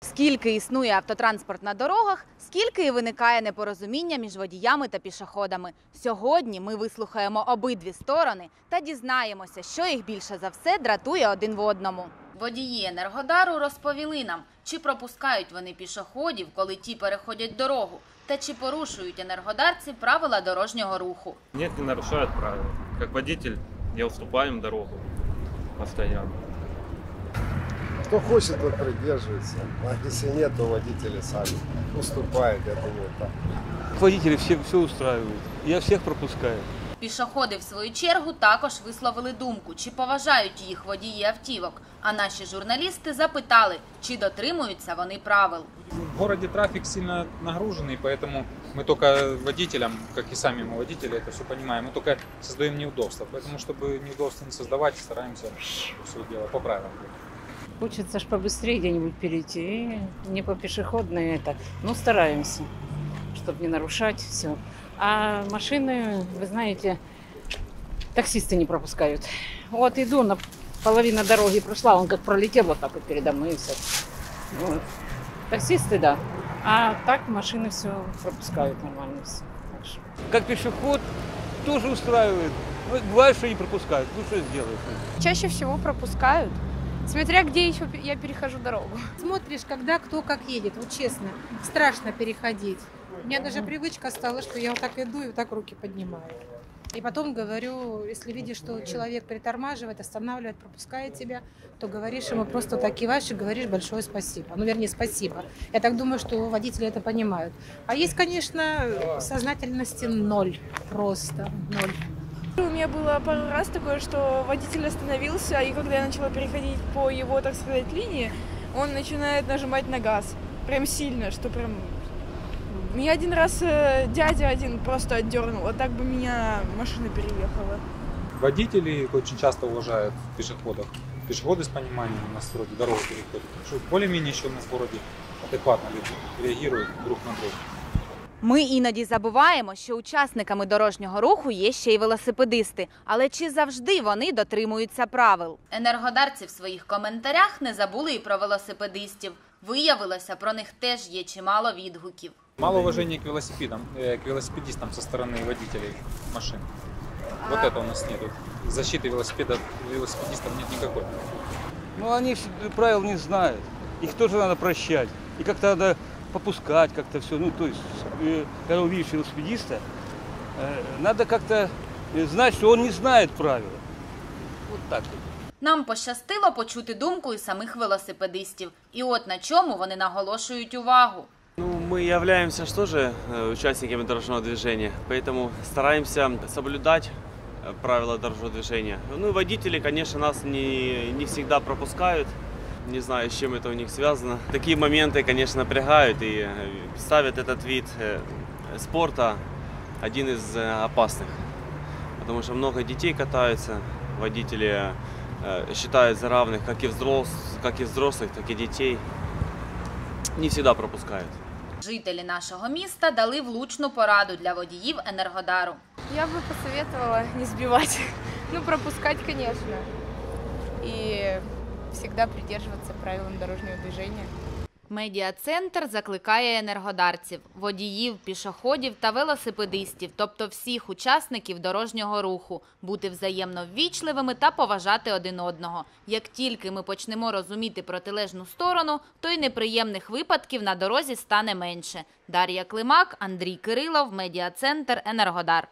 Скільки існує автотранспорт на дорогах, скільки і виникає непорозуміння між водіями та пішоходами. Сьогодні ми вислухаємо обидві сторони та дізнаємося, що їх більше за все дратує один в одному. Водії Енергодару розповіли нам, чи пропускають вони пішоходів, коли ті переходять дорогу, та чи порушують енергодарці правила дорожнього руху. Нет, не нарушают правила. Как водитель я уступаю им дорогу постоянно. Кто хочет, тот придерживается. А если нет, то водители сами уступают, я думаю, так. Водители все, все устраивают. Я всех пропускаю. Пішоходи, в свою чергу, також висловили думку, чи поважають їх водії автівок. А наші журналісти запитали, чи дотримуються вони правил. В городе трафик сильно нагруженный, поэтому мы только водителям, как и сами мы водители, это все понимаем, мы только создаем неудобства. Поэтому, чтобы неудобства не создавать, стараемся все дело по правилам. Хочется ж побыстрее где-нибудь перейти, не по пешеходной это. Ну, стараемся, чтобы не нарушать все. А машины, вы знаете, таксисты не пропускают. Вот иду, на половина дороги прошла, он как пролетел вот так вот передо мной и все. Вот. Таксисты, да. А так машины все пропускают нормально все. Как пешеход тоже устраивает. Ну, Бывает, что не пропускают. Ну что сделаешь? Чаще всего пропускают, смотря где еще я перехожу дорогу. Смотришь, когда кто как едет, вот честно, страшно переходить. У меня даже привычка стала, что я вот так иду и вот так руки поднимаю. И потом говорю, если видишь, что человек притормаживает, останавливает, пропускает тебя, то говоришь ему просто так киваешь и говоришь большое спасибо. Ну, вернее, спасибо. Я так думаю, что водители это понимают. А есть, конечно, сознательности ноль. Просто ноль. У меня было пару раз такое, что водитель остановился, и когда я начала переходить по его, так сказать, линии, он начинает нажимать на газ. Прям сильно, что прям... Меня один раз э, дядя один просто отдернул, а так бы меня машина переехала. Водители очень часто уважают пешеходов. Пешеходы с пониманием у нас вроде дорогу переходят. Что более-менее еще у нас в городе адекватно люди реагируют друг на друга. Ми іноді забуваємо, що учасниками дорожнього руху є ще й велосипедисти. Але чи завжди вони дотримуються правил? Енергодарці в своїх коментарях не забули і про велосипедистів. Виявилося, про них теж є чимало відгуків. Мало уважения к велосипедам, э, к велосипедистам со стороны водителей машин. Вот это у нас нету. Защиты велосипеда, велосипедистов нет никакой. Ну они ж правил не знают. Их тоже надо прощать. И как-то надо попускать, как-то все. Ну, то есть, э, когда увидишь велосипедиста, э, надо как-то э, знать, что он не знает правила. Вот так вот. Нам пощастило почути думку і самих велосипедистів. І от на чому вони наголошують увагу. Мы являемся что же э, участниками дорожного движения, поэтому стараемся соблюдать э, правила дорожного движения. Ну и водители, конечно, нас не, не всегда пропускают. Не знаю, с чем это у них связано. Такие моменты, конечно, напрягают и э, ставят этот вид спорта один из опасных. Потому что много детей катаются, водители считают за равных как и, взрос, как и взрослых, так и детей. Не всегда пропускают. Жителі нашого міста дали влучну пораду для водіїв Енергодару. Я бы посоветовала не сбивать, ну пропускать, конечно, и всегда придерживаться правилам дорожного движения. Медіа-центр закликає енергодарців, водіїв, пішоходів та велосипедистів, тобто всіх учасників дорожнього руху, бути взаємно ввічливими та поважати один одного. Як тільки ми почнемо розуміти протилежну сторону, то й неприємних випадків на дорозі стане менше. Дар'я Климак, Андрій Кирилов, медіа-центр Енергодар.